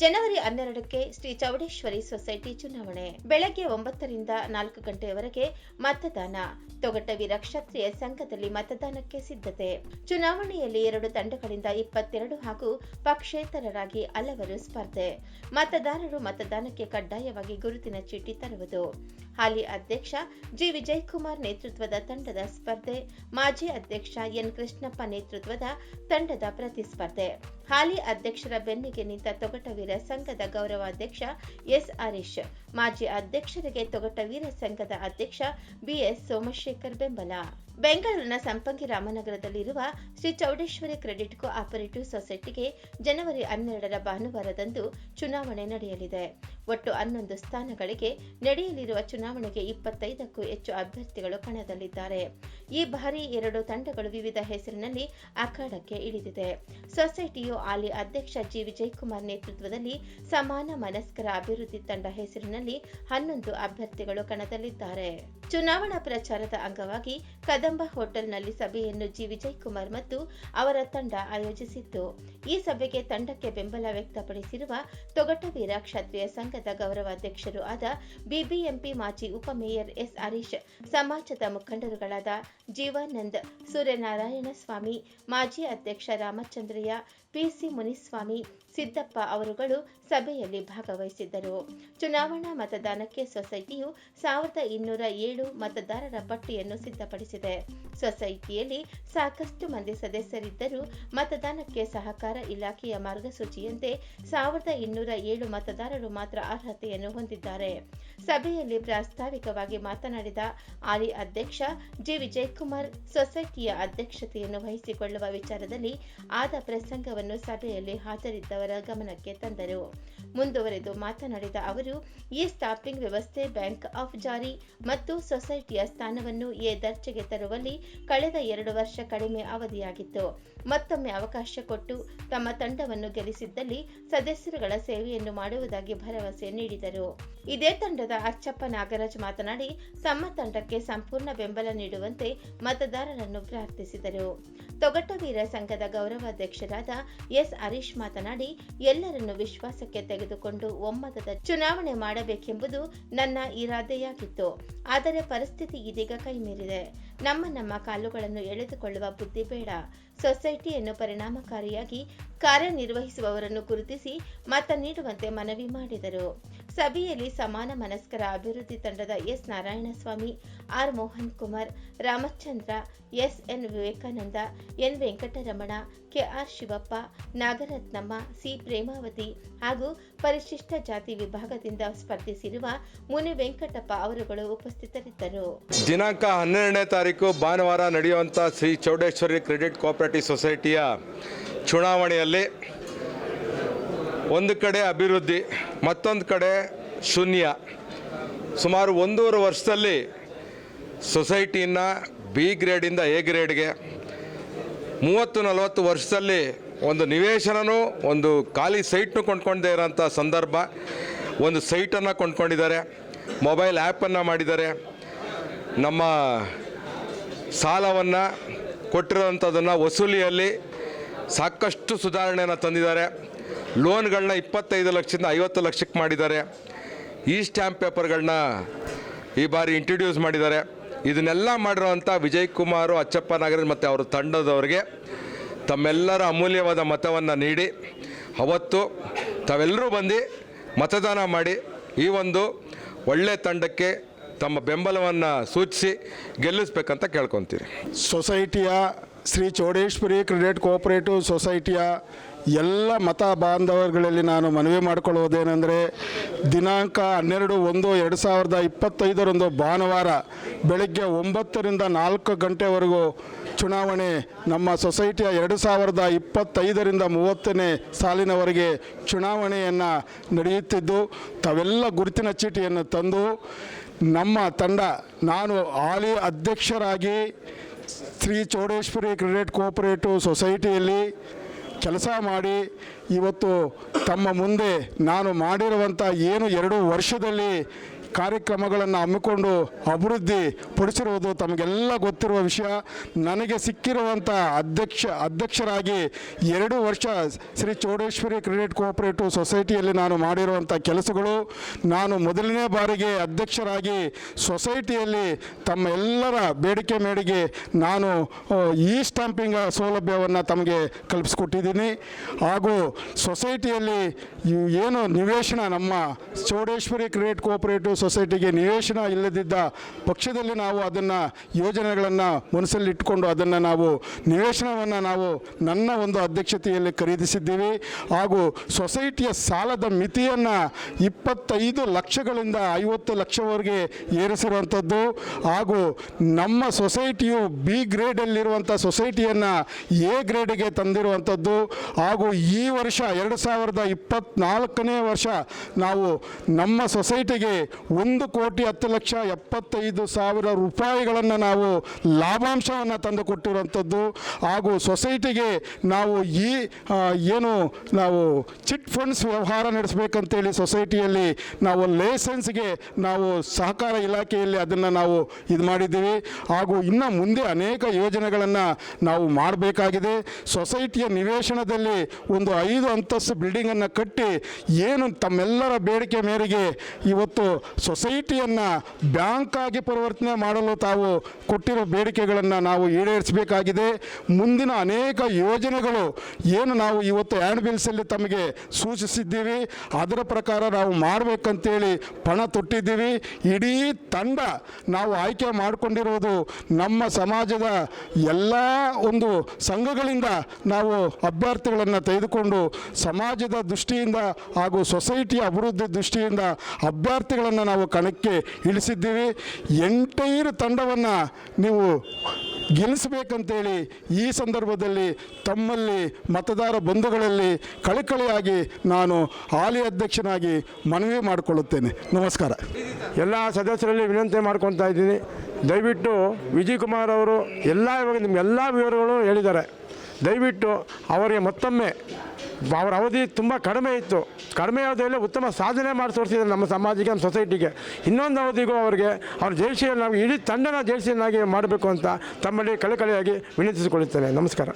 ಜನವರಿ ಹನ್ನೆರಡಕ್ಕೆ ಶ್ರೀ ಚೌಡೇಶ್ವರಿ ಸೊಸೈಟಿ ಚುನಾವಣೆ. ಬೆಳಗ್ಗೆ ಒಂಬತ್ತರಿಂದ ನಾಲ್ಕು ಗಂಟೆಯವರೆಗೆ ಮತದಾನ. ತೊಗಟವಿ ರಕ್ಷತ್ರಿಯ ಸಂಘದಲ್ಲಿ ಮತದಾನಕ್ಕೆ ಸಿದ್ಧತೆ. ಚುನಾವಣೆಯಲ್ಲಿ ಎರಡು ತಂಡಗಳಿಂದ ಇಪ್ಪತ್ತೆರಡು ಹಾಗೂ ಪಕ್ಷೇತರರಾಗಿ ಹಲವರು ಸ್ಪರ್ಧೆ. ಮತದಾರರು ಮತದಾನಕ್ಕೆ ಕಡ್ಡಾಯವಾಗಿ ಗುರುತಿನ ಚೀಟಿ ತರುವುದು. ಹಾಲಿ ಅಧ್ಯಕ್ಷ ಜಿ. ವಿಜಯಕುಮಾರ್ ನೇತೃತ್ವದ ತಂಡದ ಸ್ಪರ್ಧೆ, ಮಾಜಿ ಅಧ್ಯಕ್ಷ ಎನ್. ಕೃಷ್ಣಪ್ಪ ನೇತೃತ್ವದ ತಂಡದ ಪ್ರತಿಸ್ಪರ್ಧೆ. ಹಾಲಿ ಅಧ್ಯಕ್ಷರ ಬೆನ್ನಿಗೆ ನಿಂತ ತೊಗಟವೀರ ಸಂಘದ ಗೌರವಾಧ್ಯಕ್ಷ ಎಸ್. ಹರೀಶ್, ಮಾಜಿ ಅಧ್ಯಕ್ಷರಿಗೆ ತೊಗಟವೀರ ಸಂಘದ ಅಧ್ಯಕ್ಷ ಬಿಎಸ್ ಸೋಮಶೇಖರ್ ಬೆಂಬಲ. ಬೆಂಗಳೂರಿನ ಸಂಪಂಗಿ ರಾಮನಗರದಲ್ಲಿರುವ Shri Chowdeshwari credit cooperative ಸೊಸೈಟಿಗೆ ಜನವರಿ ಹನ್ನೆರಡರ ಭಾನುವಾರದಂದು ಚುನಾವಣೆ ನಡೆಯಲಿದೆ. ಒಟ್ಟು ಹನ್ನೊಂದು ಸ್ಥಾನಗಳಿಗೆ ನಡೆಯಲಿರುವ ಚುನಾವಣೆಗೆ ಇಪ್ಪತ್ತೈದಕ್ಕೂ ಹೆಚ್ಚು ಅಭ್ಯರ್ಥಿಗಳು ಕಣದಲ್ಲಿದ್ದಾರೆ. ಈ ಬಾರಿ ಎರಡು ತಂಡಗಳು ವಿವಿಧ ಹೆಸರಿನಲ್ಲಿ ಅಖಾಡಕ್ಕೆ ಇಳಿದಿದೆ. ಸೊಸೈಟಿಯು ಹಾಲಿ ಅಧ್ಯಕ್ಷ ಜಿ. ವಿಜಯಕುಮಾರ್ ನೇತೃತ್ವದಲ್ಲಿ ಸಮಾನ ಮನಸ್ಕರ ಅಭಿವೃದ್ಧಿ ತಂಡ ಹೆಸರಿನಲ್ಲಿ ಹನ್ನೊಂದು ಅಭ್ಯರ್ಥಿಗಳು ಕಣದಲ್ಲಿದ್ದಾರೆ. ಚುನಾವಣಾ ಪ್ರಚಾರದ ಅಂಗವಾಗಿ ಕದಂಬ ಹೋಟೆಲ್ನಲ್ಲಿ ಸಭೆಯನ್ನು ಜಿ. ವಿಜಯಕುಮಾರ್ ಮತ್ತು ಅವರ ತಂಡ ಆಯೋಜಿಸಿತ್ತು. ಈ ಸಭೆಗೆ ತಂಡಕ್ಕೆ ಬೆಂಬಲ ವ್ಯಕ್ತಪಡಿಸಿರುವ ತೊಗಟವೀರ ಕ್ಷತ್ರಿಯ ಸಂಘದ ಗೌರವಾಧ್ಯಕ್ಷರು ಆದ ಬಿಬಿಎಂಪಿ ಮಾಜಿ ಉಪಮೇಯರ್ ಎಸ್ ಹರೀಶ್, ಸಮಾಜದ ಮುಖಂಡರುಗಳಾದ ಜೀವಾನಂದ್ ಸೂರ್ಯನಾರಾಯಣ ಸ್ವಾಮಿ ಮಾಜಿ ಅಧ್ಯಕ್ಷ ರಾಮಚಂದ್ರಯ್ಯ, ಪಿಸಿ ಮುನಿಸ್ವಾಮಿ, ಸಿದ್ದಪ್ಪ ಅವರುಗಳು ಸಭೆಯಲ್ಲಿ ಭಾಗವಹಿಸಿದ್ದರು. ಚುನಾವಣಾ ಮತದಾನಕ್ಕೆ ಸೊಸೈಟಿಯು ಸಾವಿರದ ಇನ್ನೂರ ಏಳು ಮತದಾರರ ಪಟ್ಟಿಯನ್ನು ಸಿದ್ಧಪಡಿಸಿದೆ. ಸೊಸೈಟಿಯಲ್ಲಿ ಸಾಕಷ್ಟು ಮಂದಿ ಸದಸ್ಯರಿದ್ದರೂ ಮತದಾನಕ್ಕೆ ಸಹಕಾರ ಇಲಾಖೆಯ ಮಾರ್ಗಸೂಚಿಯಂತೆ ಸಾವಿರದ ಇನ್ನೂರ ಏಳು ಮತದಾರರು ಮಾತ್ರ ಅರ್ಹತೆಯನ್ನು ಹೊಂದಿದ್ದಾರೆ. ಸಭೆಯಲ್ಲಿ ಪ್ರಾಸ್ತಾವಿಕವಾಗಿ ಮಾತನಾಡಿದ ಆಲಿ ಅಧ್ಯಕ್ಷ ಜಿ. ವಿಜಯಕುಮಾರ್, ಸೊಸೈಟಿಯ ಅಧ್ಯಕ್ಷತೆಯನ್ನು ವಹಿಸಿಕೊಳ್ಳುವ ವಿಚಾರದಲ್ಲಿ ಆದ ಪ್ರಸಂಗವನ್ನು ಸಭೆಯಲ್ಲಿ ಹಾಜರಿದ್ದವರ ಗಮನಕ್ಕೆ ತಂದರು. ಮುಂದುವರೆದು ಮಾತನಾಡಿದ ಅವರು, ಈ ಸ್ಟಾಪಿಂಗ್ ವ್ಯವಸ್ಥೆ ಬ್ಯಾಂಕ್ ಆಫ್ ಜಾರಿ ಮತ್ತು ಸೊಸೈಟಿಯ ಸ್ಥಾನವನ್ನು ಎ ದರ್ಜೆಗೆ ತರುವಲ್ಲಿ ಕಳೆದ ಎರಡು ವರ್ಷ ಕಡಿಮೆ ಅವಧಿಯಾಗಿತ್ತು. ಮತ್ತೊಮ್ಮೆ ಅವಕಾಶ ಕೊಟ್ಟು ತಮ್ಮ ತಂಡವನ್ನು ಗೆಲ್ಲಿಸಿದ್ದಲ್ಲಿ ಸದಸ್ಯರುಗಳ ಸೇವೆಯನ್ನು ಮಾಡುವುದಾಗಿ ಭರವಸೆ ನೀಡಿದರು. ಇದೇ ತಂಡದ ಅಚ್ಚಪ್ಪ ನಾಗರಾಜ್ ಮಾತನಾಡಿ, ತಮ್ಮ ತಂಡಕ್ಕೆ ಸಂಪೂರ್ಣ ಬೆಂಬಲ ನೀಡುವಂತೆ ಮತದಾರರನ್ನು ಪ್ರಾರ್ಥಿಸಿದರು. ತೊಗಟವೀರ ಸಂಘದ ಗೌರವಾಧ್ಯಕ್ಷರಾದ ಎಸ್ ಹರೀಶ್ ಮಾತನಾಡಿ, ಎಲ್ಲರನ್ನು ವಿಶ್ವಾಸಕ್ಕೆ ತೆಗೆದುಕೊಂಡು ಒಮ್ಮತದ ಚುನಾವಣೆ ಮಾಡಬೇಕೆಂಬುದು ನನ್ನ ಇರಾದೆಯಾಗಿತ್ತು. ಆದರೆ ಪರಿಸ್ಥಿತಿ ಇದೀಗ ಕೈಮೀರಿದೆ. ನಮ್ಮ ನಮ್ಮ ಕಾಲುಗಳನ್ನು ಎಳೆದುಕೊಳ್ಳುವ ಬುದ್ಧಿ ಬೇಡ. ಸೊಸೈಟಿಯನ್ನು ಪರಿಣಾಮಕಾರಿಯಾಗಿ ಕಾರ್ಯನಿರ್ವಹಿಸುವವರನ್ನು ಗುರುತಿಸಿ ಮತ ನೀಡುವಂತೆ ಮನವಿ ಮಾಡಿದರು. ಸಭೆಯಲ್ಲಿ ಸಮಾನ ಮನಸ್ಕರ ಅಭಿವೃದ್ಧಿ ತಂಡದ S. Narayanaswamy, R. Mohan Kumar Ramachandra, S. N. Vivekananda, N. Venkataramana K R Shivappa, Nagarathnamma, C. Premavathi ಹಾಗೂ ಪರಿಶಿಷ್ಟ ಜಾತಿ ವಿಭಾಗದಿಂದ ಸ್ಪರ್ಧಿಸಿರುವ ಮುನಿ ವೆಂಕಟಪ್ಪ ಅವರುಗಳು ಉಪಸ್ಥಿತರಿದ್ದರು. ದಿನಾಂಕ ಹನ್ನೆರಡನೇ ತಾರೀಕು ಭಾನುವಾರ ನಡೆಯುವಂಥ ಶ್ರೀ ಚೌಡೇಶ್ವರಿ ಕ್ರೆಡಿಟ್ ಕೋಆಪರೇಟಿವ್ ಸೊಸೈಟಿಯ ಚುನಾವಣೆಯಲ್ಲಿ ಒಂದು ಕಡೆ ಅಭಿವೃದ್ಧಿ, ಮತ್ತೊಂದು ಕಡೆ ಶೂನ್ಯ. ಸುಮಾರು ಒಂದೂವರೆ ವರ್ಷದಲ್ಲಿ ಸೊಸೈಟಿನ ಬಿ ಗ್ರೇಡಿಂದ ಎ ಗ್ರೇಡ್ಗೆ ಮೂವತ್ತು ನಲವತ್ತು ವರ್ಷದಲ್ಲಿ ಒಂದು ನಿವೇಶನನೂ, ಒಂದು ಖಾಲಿ ಸೈಟ್ನು ಕೊಂಡ್ಕೊಂಡೇ ಇರೋಂಥ ಸಂದರ್ಭ. ಒಂದು ಸೈಟನ್ನು ಕೊಂಡ್ಕೊಂಡಿದ್ದಾರೆ ಮೊಬೈಲ್ ಆ್ಯಪನ್ನು ಮಾಡಿದ್ದಾರೆ. ನಮ್ಮ ಸಾಲವನ್ನು ಕೊಟ್ಟಿರೋವಂಥದ್ದನ್ನು ವಸೂಲಿಯಲ್ಲಿ ಸಾಕಷ್ಟು ಸುಧಾರಣೆಯನ್ನು ತಂದಿದ್ದಾರೆ. ಲೋನ್ಗಳನ್ನ ಇಪ್ಪತ್ತೈದು ಲಕ್ಷದಿಂದ ಐವತ್ತು ಲಕ್ಷಕ್ಕೆ ಮಾಡಿದ್ದಾರೆ. ಈ ಸ್ಟ್ಯಾಂಪ್ ಪೇಪರ್ಗಳನ್ನ ಈ ಬಾರಿ ಇಂಟ್ರಡ್ಯೂಸ್ ಮಾಡಿದ್ದಾರೆ. ಇದನ್ನೆಲ್ಲ ಮಾಡಿರೋವಂಥ ವಿಜಯ್ ಕುಮಾರ್ ಅಚ್ಚಪ್ಪ ನಾಗರಾಜ್ ಮತ್ತು ಅವರ ತಂಡದವರಿಗೆ ತಮ್ಮೆಲ್ಲರ ಅಮೂಲ್ಯವಾದ ಮತವನ್ನು ನೀಡಿ, ಅವತ್ತು ತಾವೆಲ್ಲರೂ ಬಂದು ಮತದಾನ ಮಾಡಿ, ಈ ಒಂದು ಒಳ್ಳೆಯ ತಂಡಕ್ಕೆ ತಮ್ಮ ಬೆಂಬಲವನ್ನು ಸೂಚಿಸಿ ಗೆಲ್ಲಿಸ್ಬೇಕಂತ ಕೇಳ್ಕೊತೀರಿ. ಸೊಸೈಟಿಯ ಶ್ರೀ ಚೌಡೇಶ್ವರಿ ಕ್ರೆಡಿಟ್ ಕೋಆಪರೇಟಿವ್ ಸೊಸೈಟಿಯ ಎಲ್ಲ ಮತ ಬಾಂಧವರುಗಳಲ್ಲಿ ನಾನು ಮನವಿ ಮಾಡಿಕೊಳ್ಳುವುದೇನೆಂದರೆ ದಿನಾಂಕ ಹನ್ನೆರಡು ಒಂದು ಎರಡು ಸಾವಿರದ ಇಪ್ಪತ್ತೈದರಂದು ಭಾನುವಾರ ಬೆಳಗ್ಗೆ ಒಂಬತ್ತರಿಂದ ನಾಲ್ಕು ಗಂಟೆವರೆಗೂ ಚುನಾವಣೆ ನಮ್ಮ ಸೊಸೈಟಿಯ ಎರಡು ಸಾವಿರದ ಇಪ್ಪತ್ತೈದರಿಂದ ಮೂವತ್ತನೇ ಸಾಲಿನವರೆಗೆ ಚುನಾವಣೆಯನ್ನು ನಡೆಯುತ್ತಿದ್ದು, ತಾವೆಲ್ಲ ಗುರುತಿನ ಚೀಟಿಯನ್ನು ತಂದು ನಮ್ಮ ತಂಡ, ನಾನು ಹಾಲಿ ಅಧ್ಯಕ್ಷರಾಗಿ ಶ್ರೀ ಚೌಡೇಶ್ವರಿ ಕ್ರೆಡಿಟ್ ಕೋಆಪರೇಟಿವ್ ಸೊಸೈಟಿಯಲ್ಲಿ ಕೆಲಸ ಮಾಡಿ ಇವತ್ತು ತಮ್ಮ ಮುಂದೆ ನಾನು ಮಾಡಿರುವಂಥ ಏನು ಎರಡು ವರ್ಷದಲ್ಲಿ ಕಾರ್ಯಕ್ರಮಗಳನ್ನು ಹಮ್ಮಿಕೊಂಡು ಅಭಿವೃದ್ಧಿ ಪಡಿಸಿರುವುದು ತಮಗೆಲ್ಲ ಗೊತ್ತಿರುವ ವಿಷಯ. ನನಗೆ ಸಿಕ್ಕಿರುವಂಥ ಅಧ್ಯಕ್ಷ, ಅಧ್ಯಕ್ಷರಾಗಿ ಎರಡು ವರ್ಷ ಶ್ರೀ ಚೌಡೇಶ್ವರಿ ಕ್ರೆಡಿಟ್ ಕೋಆಪರೇಟಿವ್ ಸೊಸೈಟಿಯಲ್ಲಿ ನಾನು ಮಾಡಿರುವಂಥ ಕೆಲಸಗಳು. ನಾನು ಮೊದಲನೇ ಬಾರಿಗೆ ಅಧ್ಯಕ್ಷರಾಗಿ ಸೊಸೈಟಿಯಲ್ಲಿ ತಮ್ಮ ಎಲ್ಲರ ಬೇಡಿಕೆ ಮೇರೆಗೆ ನಾನು ಈ ಸ್ಟಾಂಪಿಂಗ್ ಸೌಲಭ್ಯವನ್ನು ತಮಗೆ ಕಲ್ಪಿಸ್ಕೊಟ್ಟಿದ್ದೀನಿ. ಹಾಗೂ ಸೊಸೈಟಿಯಲ್ಲಿ ಏನು ನಿವೇಶನ ನಮ್ಮ ಚೌಡೇಶ್ವರಿ ಕ್ರೆಡಿಟ್ ಕೋಆಪರೇಟಿವ್ ಸೊಸೈಟಿಗೆ ನಿವೇಶನ ಇಲ್ಲದಿದ್ದ ಪಕ್ಷದಲ್ಲಿ ನಾವು ಅದನ್ನು ಯೋಜನೆಗಳನ್ನು ಮನಸ್ಸಲ್ಲಿಟ್ಟುಕೊಂಡು ಅದನ್ನು ನಾವು ನಿವೇಶನವನ್ನು ನಾವು ನನ್ನ ಒಂದು ಅಧ್ಯಕ್ಷತೆಯಲ್ಲಿ ಖರೀದಿಸಿದ್ದೀವಿ. ಹಾಗೂ ಸೊಸೈಟಿಯ ಸಾಲದ ಮಿತಿಯನ್ನು ಇಪ್ಪತ್ತೈದು ಲಕ್ಷಗಳಿಂದ ಐವತ್ತು ಲಕ್ಷವರೆಗೆ ಏರಿಸಿರುವಂಥದ್ದು. ಹಾಗೂ ನಮ್ಮ ಸೊಸೈಟಿಯು ಬಿ ಗ್ರೇಡಲ್ಲಿರುವಂಥ ಸೊಸೈಟಿಯನ್ನು ಎ ಗ್ರೇಡಿಗೆ ತಂದಿರುವಂಥದ್ದು. ಹಾಗೂ ಈ ವರ್ಷ ಎರಡು ಸಾವಿರದ ಇಪ್ಪತ್ತ್ನಾಲ್ಕನೇ ವರ್ಷ ನಾವು ನಮ್ಮ ಸೊಸೈಟಿಗೆ ಒಂದು ಕೋಟಿ ಹತ್ತು ಲಕ್ಷ ಎಪ್ಪತ್ತೈದು ಸಾವಿರ ರೂಪಾಯಿಗಳನ್ನು ನಾವು ಲಾಭಾಂಶವನ್ನು ತಂದು ಕೊಟ್ಟಿರುವಂಥದ್ದು. ಹಾಗೂ ಸೊಸೈಟಿಗೆ ನಾವು ಈ ಏನು ನಾವು ಚಿಟ್ ಫಂಡ್ಸ್ ವ್ಯವಹಾರ ನಡೆಸಬೇಕಂತೇಳಿ ಸೊಸೈಟಿಯಲ್ಲಿ ನಾವು ಲೈಸೆನ್ಸ್ಗೆ ನಾವು ಸಹಕಾರ ಇಲಾಖೆಯಲ್ಲಿ ಅದನ್ನು ನಾವು ಇದು ಮಾಡಿದ್ದೀವಿ. ಹಾಗೂ ಇನ್ನು ಮುಂದೆ ಅನೇಕ ಯೋಜನೆಗಳನ್ನು ನಾವು ಮಾಡಬೇಕಾಗಿದೆ. ಸೊಸೈಟಿಯ ನಿವೇಶನದಲ್ಲಿ ಒಂದು ಐದು ಅಂತಸ್ತು ಬಿಲ್ಡಿಂಗನ್ನು ಕಟ್ಟಿ, ಏನು ತಮ್ಮೆಲ್ಲರ ಬೇಡಿಕೆ ಮೇರೆಗೆ ಇವತ್ತು ಸೊಸೈಟಿಯನ್ನು ಬ್ಯಾಂಕ್ ಆಗಿ ಪರಿವರ್ತನೆ ಮಾಡಲು ತಾವು ಕೊಟ್ಟಿರೋ ಬೇಡಿಕೆಗಳನ್ನು ನಾವು ಈಡೇರಿಸಬೇಕಾಗಿದೆ. ಮುಂದಿನ ಅನೇಕ ಯೋಜನೆಗಳು ಏನು ನಾವು ಇವತ್ತು ಹ್ಯಾಂಡ್ ಬಿಲ್ಸಲ್ಲಿ ತಮಗೆ ಸೂಚಿಸಿದ್ದೀವಿ. ಅದರ ಪ್ರಕಾರ ನಾವು ಮಾಡಬೇಕಂತೇಳಿ ಪಣ ತೊಟ್ಟಿದ್ದೀವಿ. ಇಡೀ ತಂಡ ನಾವು ಆಯ್ಕೆ ಮಾಡಿಕೊಂಡಿರುವುದು ನಮ್ಮ ಸಮಾಜದ ಎಲ್ಲ ಒಂದು ಸಂಘಗಳಿಂದ ನಾವು ಅಭ್ಯರ್ಥಿಗಳನ್ನು ತೆಗೆದುಕೊಂಡು ಸಮಾಜದ ದೃಷ್ಟಿಯಿಂದ ಹಾಗೂ ಸೊಸೈಟಿಯ ಅಭಿವೃದ್ಧಿ ದೃಷ್ಟಿಯಿಂದ ಅಭ್ಯರ್ಥಿಗಳನ್ನು ನಾವು ಕಣಕ್ಕೆ ಇಳಿಸಿದ್ದೀವಿ. ಎಂಟೈರ್ ತಂಡವನ್ನು ನೀವು ಗೆಲ್ಲಿಸಬೇಕಂತೇಳಿ ಈ ಸಂದರ್ಭದಲ್ಲಿ ತಮ್ಮಲ್ಲಿ ಮತದಾರ ಬಂಧುಗಳಲ್ಲಿ ಕಳಕಳಿಯಾಗಿ ನಾನು ಹಾಲಿ ಅಧ್ಯಕ್ಷನಾಗಿ ಮನವಿ ಮಾಡಿಕೊಳ್ಳುತ್ತೇನೆ. ನಮಸ್ಕಾರ. ಎಲ್ಲ ಸದಸ್ಯರಲ್ಲಿ ವಿನಂತಿ ಮಾಡ್ಕೊತಾ ಇದ್ದೀನಿ. ದಯವಿಟ್ಟು ವಿಜಯ್ ಕುಮಾರ್ ಅವರು ಎಲ್ಲ, ಇವಾಗ ನಿಮ್ಗೆಲ್ಲ ವಿವರಗಳು ಹೇಳಿದ್ದಾರೆ. ದಯವಿಟ್ಟು ಅವರಿಗೆ ಮತ್ತೊಮ್ಮೆ, ಅವರ ಅವಧಿ ತುಂಬ ಕಡಿಮೆ ಇತ್ತು. ಕಡಿಮೆ ಅವಧಿಯಲ್ಲಿ ಉತ್ತಮ ಸಾಧನೆ ಮಾಡಿ ತೋರಿಸಿದ್ದಾರೆ ನಮ್ಮ ಸಮಾಜಕ್ಕೆ ನಮ್ಮ ಸೊಸೈಟಿಗೆ. ಇನ್ನೊಂದು ಅವಧಿಗೂ ಅವರಿಗೆ ಅವ್ರ ನಾವು ಇಡೀ ತಂಡನ ಜಯಶೀಲನಾಗಿ ಮಾಡಬೇಕು ಅಂತ ತಮ್ಮಲ್ಲಿ ಕಳೆಕಳೆಯಾಗಿ ವಿನಂತಿಸಿಕೊಳ್ಳುತ್ತೇನೆ. ನಮಸ್ಕಾರ.